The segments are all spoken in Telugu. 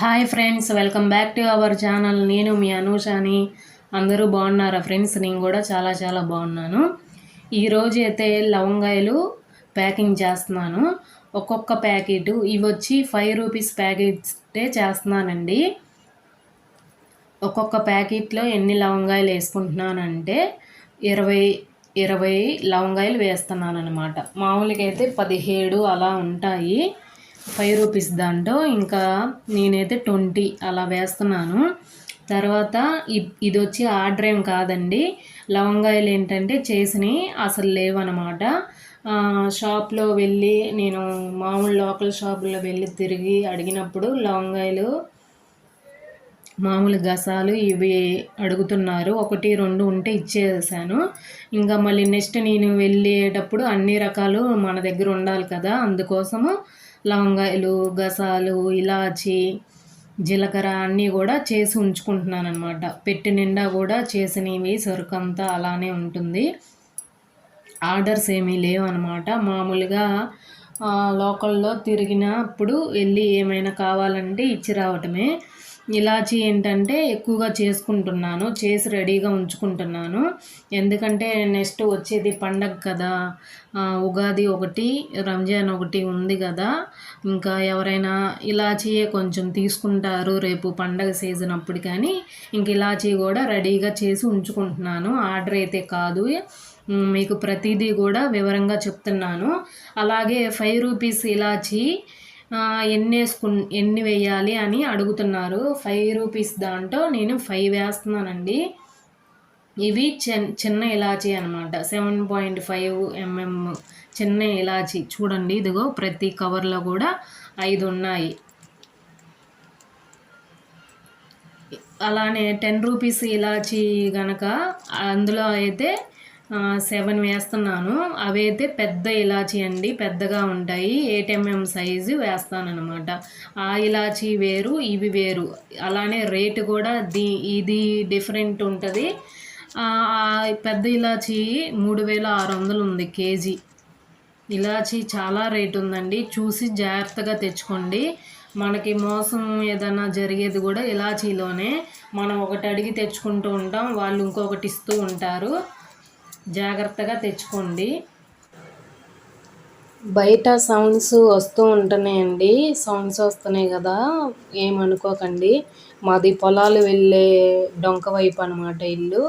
Hi friends welcome back to our channel. నేను మీ అనూషాని. అందరూ బాగున్నారా ఫ్రెండ్స్? నేను కూడా చాలా చాలా బాగున్నాను. ఈరోజు అయితే లవంగాయలు ప్యాకింగ్ చేస్తున్నాను. ఒక్కొక్క ప్యాకెట్ ఇవి వచ్చి ఫైవ్ రూపీస్ ప్యాకెట్టే చేస్తున్నానండి. ఒక్కొక్క ప్యాకెట్లో ఎన్ని లవంగాయలు వేసుకుంటున్నానంటే ఇరవై ఇరవై లవంగాయలు వేస్తున్నాను అనమాట మామూలుగా అయితే పదిహేడు అలా ఉంటాయి. ఫైవ్ రూపీస్ దాంట్లో ఇంకా నేనైతే ట్వంటీ అలా వేస్తున్నాను. తర్వాత ఇది వచ్చి ఆర్డర్ ఏం కాదండి. లవంగాయలు ఏంటంటే చేసినవి అసలు లేవన్నమాట షాప్లో వెళ్ళి నేను మామూలు లోకల్ షాపుల్లో వెళ్ళి తిరిగి అడిగినప్పుడు లవంగాయలు మామూలు గసాలు ఇవి అడుగుతున్నారు. ఒకటి రెండు ఉంటే ఇచ్చేసాను. ఇంకా మళ్ళీ నెక్స్ట్ నేను వెళ్ళేటప్పుడు అన్ని రకాలు మన దగ్గర ఉండాలి కదా. అందుకోసము లవంగాయలు గసాలు ఇలాచి జీలకర్ర అన్నీ కూడా చేసి ఉంచుకుంటున్నాను అనమాట పెట్టి నిండా కూడా చేసినవి సరుకంతా అలానే ఉంటుంది. ఆర్డర్స్ ఏమీ లేవు అనమాట మామూలుగా లోకల్లో తిరిగినప్పుడు వెళ్ళి ఏమైనా కావాలంటే ఇచ్చి రావటమే. ఇలాచి ఏంటంటే ఎక్కువగా చేసుకుంటున్నాను చేసి రెడీగా ఉంచుకుంటున్నాను. ఎందుకంటే నెక్స్ట్ వచ్చేది పండగ కదా ఉగాది ఒకటి రంజాన్ ఒకటి ఉంది కదా. ఇంకా ఎవరైనా ఇలాచీయే కొంచెం తీసుకుంటారు రేపు పండగ సీజన్ అప్పుడు కానీ ఇంక ఇలాచీ కూడా రెడీగా చేసి ఉంచుకుంటున్నాను. ఆర్డర్ అయితే కాదు. మీకు ప్రతిదీ కూడా వివరంగా చెప్తున్నాను. అలాగే ఫైవ్ రూపీస్ ఇలాచీ ఎన్ని వేసుకు ఎన్ని వేయాలి అని అడుగుతున్నారు. ఫైవ్ రూపీస్ దాంట్లో నేను ఫైవ్ వేస్తున్నానండి. ఇవి చిన్న ఇలాచీ అనమాట సెవెన్ పాయింట్ ఫైవ్ ఎంఎం చిన్న ఇలాచీ. చూడండి ఇదిగో ప్రతి కవర్లో కూడా ఐదు ఉన్నాయి. అలానే టెన్ రూపీస్ ఇలాచీ గనక అందులో అయితే సెవెన్ వేస్తున్నాను. అవి అయితే పెద్ద ఇలాచి అండి పెద్దగా ఉంటాయి. ఏటీఎంఎం సైజు వేస్తానమాట ఆ ఇలాచి వేరు ఇవి వేరు. అలానే రేటు కూడా దీ ఇది డిఫరెంట్ ఉంటుంది. పెద్ద ఇలాచి మూడు వేల ఆరు వందలు ఉంది కేజీ. ఇలాచి చాలా రేటు ఉందండి. చూసి జాగ్రత్తగా తెచ్చుకోండి. మనకి మోసం ఏదైనా జరిగేది కూడా ఇలాచీలోనే మనం ఒకటి అడిగి తెచ్చుకుంటూ ఉంటాం. వాళ్ళు ఇంకొకటి ఇస్తూ ఉంటారు. జాగ్రత్తగా తెచ్చుకోండి. బయట సౌండ్స్ వస్తూ ఉంటున్నాయండి. సౌండ్స్ వస్తున్నాయి కదా ఏమనుకోకండి మాది పొలాలు వెళ్ళే డొంక వైపు అనమాట ఇల్లు.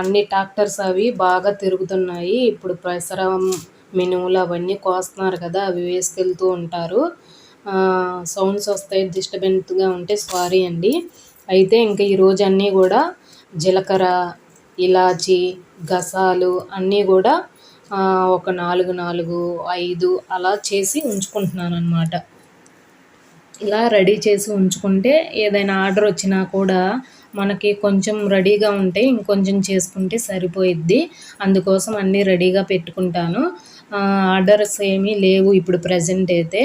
అన్ని ట్రాక్టర్స్ అవి బాగా తిరుగుతున్నాయి. ఇప్పుడు ప్రసరం మినుములు అవన్నీ కోస్తున్నారు కదా అవి వేసుకెళ్తూ ఉంటారు. సౌండ్స్ వస్తాయి డిస్టర్బెన్స్గా ఉంటే సారీ అండి. అయితే ఇంకా ఈరోజు అన్నీ కూడా జీలకర్ర ఇలాచి గసాలు అన్నీ కూడా ఒక నాలుగు నాలుగు ఐదు అలా చేసి ఉంచుకుంటున్నాను అనమాట ఇలా రెడీ చేసి ఉంచుకుంటే ఏదైనా ఆర్డర్ వచ్చినా కూడా మనకి కొంచెం రెడీగా ఉంటే ఇంకొంచెం చేసుకుంటే సరిపోయిద్ది. అందుకోసం అన్నీ రెడీగా పెట్టుకుంటాను. ఆర్డర్స్ ఏమీ లేవు ఇప్పుడు ప్రజెంట్ అయితే.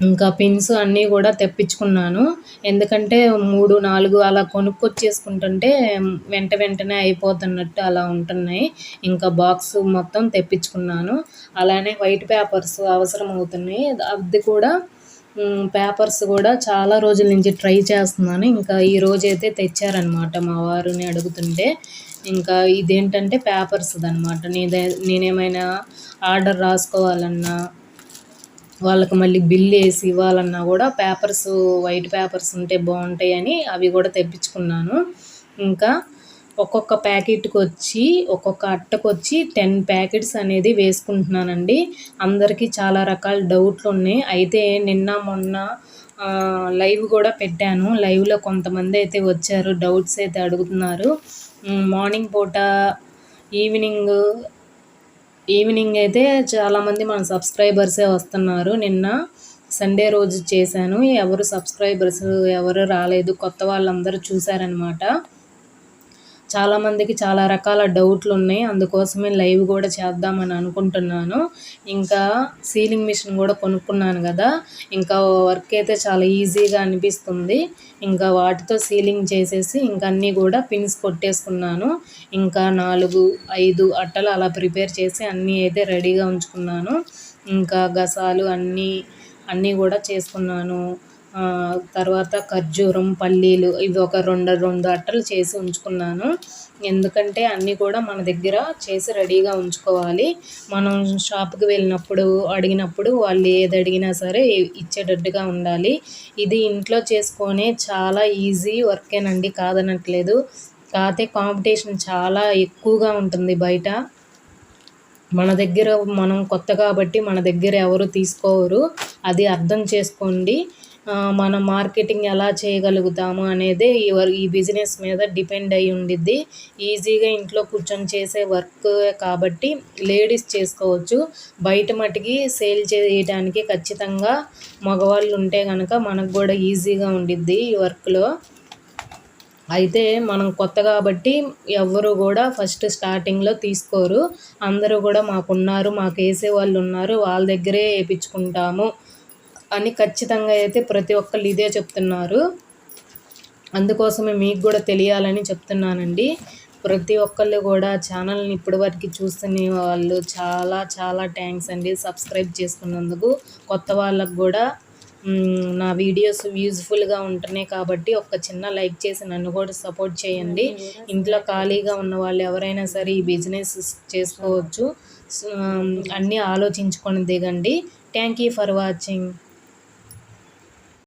ఇంకా పిన్స్ అన్నీ కూడా తెప్పించుకున్నాను. ఎందుకంటే మూడు నాలుగు అలా కొనుక్కొచ్చేసుకుంటుంటే వెంట వెంటనే అయిపోతున్నట్టు అలా ఉంటున్నాయి. ఇంకా బాక్స్ మొత్తం తెప్పించుకున్నాను. అలానే వైట్ పేపర్స్ అవసరం అవుతున్నాయి అది కూడా పేపర్స్ కూడా చాలా రోజుల నుంచి ట్రై చేస్తున్నాను. ఇంకా ఈ రోజైతే తెచ్చారనమాట మా వారిని అడుగుతుంటే. ఇంకా ఇదేంటంటే పేపర్స్ అనమాట నేనే నేనేమైనా ఆర్డర్ రాసుకోవాలన్నా వాళ్ళకి మళ్ళీ బిల్ వేసి ఇవ్వాలన్నా కూడా పేపర్స్ వైట్ పేపర్స్ ఉంటే బాగుంటాయని అవి కూడా తెప్పించుకున్నాను. ఇంకా ఒక్కొక్క ప్యాకెట్కి వచ్చి ఒక్కొక్క అట్టకు వచ్చి టెన్ ప్యాకెట్స్ అనేది వేసుకుంటున్నానండి. అందరికీ చాలా రకాల డౌట్లు ఉన్నాయి. అయితే నిన్న మొన్న లైవ్ కూడా పెట్టాను. లైవ్లో కొంతమంది అయితే వచ్చారు డౌట్స్ అయితే అడుగుతున్నారు. మార్నింగ్ పూట ఈవినింగ్ ఈవినింగ్ అయితే చాలామంది మన సబ్స్క్రైబర్సే వస్తున్నారు. నిన్న సండే రోజు చేశాను. ఎవరు సబ్స్క్రైబర్స్ ఎవరు రాలేదు. కొత్త వాళ్ళందరూ చూశారనమాట చాలామందికి చాలా రకాల డౌట్లు ఉన్నాయి. అందుకోసమే లైవ్ కూడా చేద్దామని అనుకుంటున్నాను. ఇంకా సీలింగ్ మిషన్ కూడా కొనుక్కున్నాను కదా. ఇంకా వర్క్ అయితే చాలా ఈజీగా అనిపిస్తుంది. ఇంకా వాటితో సీలింగ్ చేసేసి ఇంకా అన్నీ కూడా పిన్స్ కొట్టేసుకున్నాను. ఇంకా నాలుగు ఐదు అట్టలు అలా ప్రిపేర్ చేసి అన్నీ అయితే రెడీగా ఉంచుకున్నాను. ఇంకా గసాలు అన్నీ అన్నీ కూడా చేసుకున్నాను. తర్వాత ఖర్జూరం పల్లీలు ఇవి ఒక రెండు రెండు అట్టలు చేసి ఉంచుకున్నాను. ఎందుకంటే అన్నీ కూడా మన దగ్గర చేసి రెడీగా ఉంచుకోవాలి. మనం షాప్కి వెళ్ళినప్పుడు అడిగినప్పుడు వాళ్ళు ఏది అడిగినా సరే ఇచ్చేటట్టుగా ఉండాలి. ఇది ఇంట్లో చేసుకొనే చాలా ఈజీ వర్కేనండి. కాదనట్లేదు. కాకపోతే కాంపిటీషన్ చాలా ఎక్కువగా ఉంటుంది బయట. మన దగ్గర మనం కొత్త కాబట్టి మన దగ్గర ఎవరు తీసుకోరు. అది అర్థం చేసుకోండి. మన మనం మార్కెటింగ్ ఎలా చేయగలుగుతాము అనేది ఈ వర్ ఈ బిజినెస్ మీద డిపెండ్ అయి ఉండిద్ది. ఈజీగా ఇంట్లో కూర్చొని చేసే వర్క్ కాబట్టి లేడీస్ చేసుకోవచ్చు. బయట మటుకి సేల్ చేయడానికి ఖచ్చితంగా మగవాళ్ళు ఉంటే కనుక మనకు కూడా ఈజీగా ఉండిద్ది ఈ వర్క్లో. అయితే మనం కొత్త కాబట్టి ఎవ్వరు కూడా ఫస్ట్ స్టార్టింగ్లో తీసుకోరు. అందరూ కూడా మాకున్నారు మాకు వేసే వాళ్ళు ఉన్నారు వాళ్ళ దగ్గరే వేయించుకుంటాము అని ఖచ్చితంగా అయితే ప్రతి ఒక్కళ్ళు ఇదే చెప్తున్నారు. అందుకోసమే మీకు కూడా తెలియాలని చెప్తున్నానండి. ప్రతి ఒక్కళ్ళు కూడా ఛానల్ని ఇప్పటివరకు చూస్తున్న వాళ్ళు చాలా చాలా థ్యాంక్స్ అండి. సబ్స్క్రైబ్ చేసుకున్నందుకు కొత్త వాళ్ళకు కూడా నా వీడియోస్ యూజ్ఫుల్గా ఉంటున్నాయి కాబట్టి ఒక చిన్న లైక్ చేసి నన్ను కూడా సపోర్ట్ చేయండి. ఇంట్లో ఖాళీగా ఉన్న వాళ్ళు ఎవరైనా సరే ఈ బిజినెస్ చేసుకోవచ్చు. అన్నీ ఆలోచించుకొని దిగండి. Thank you for watching.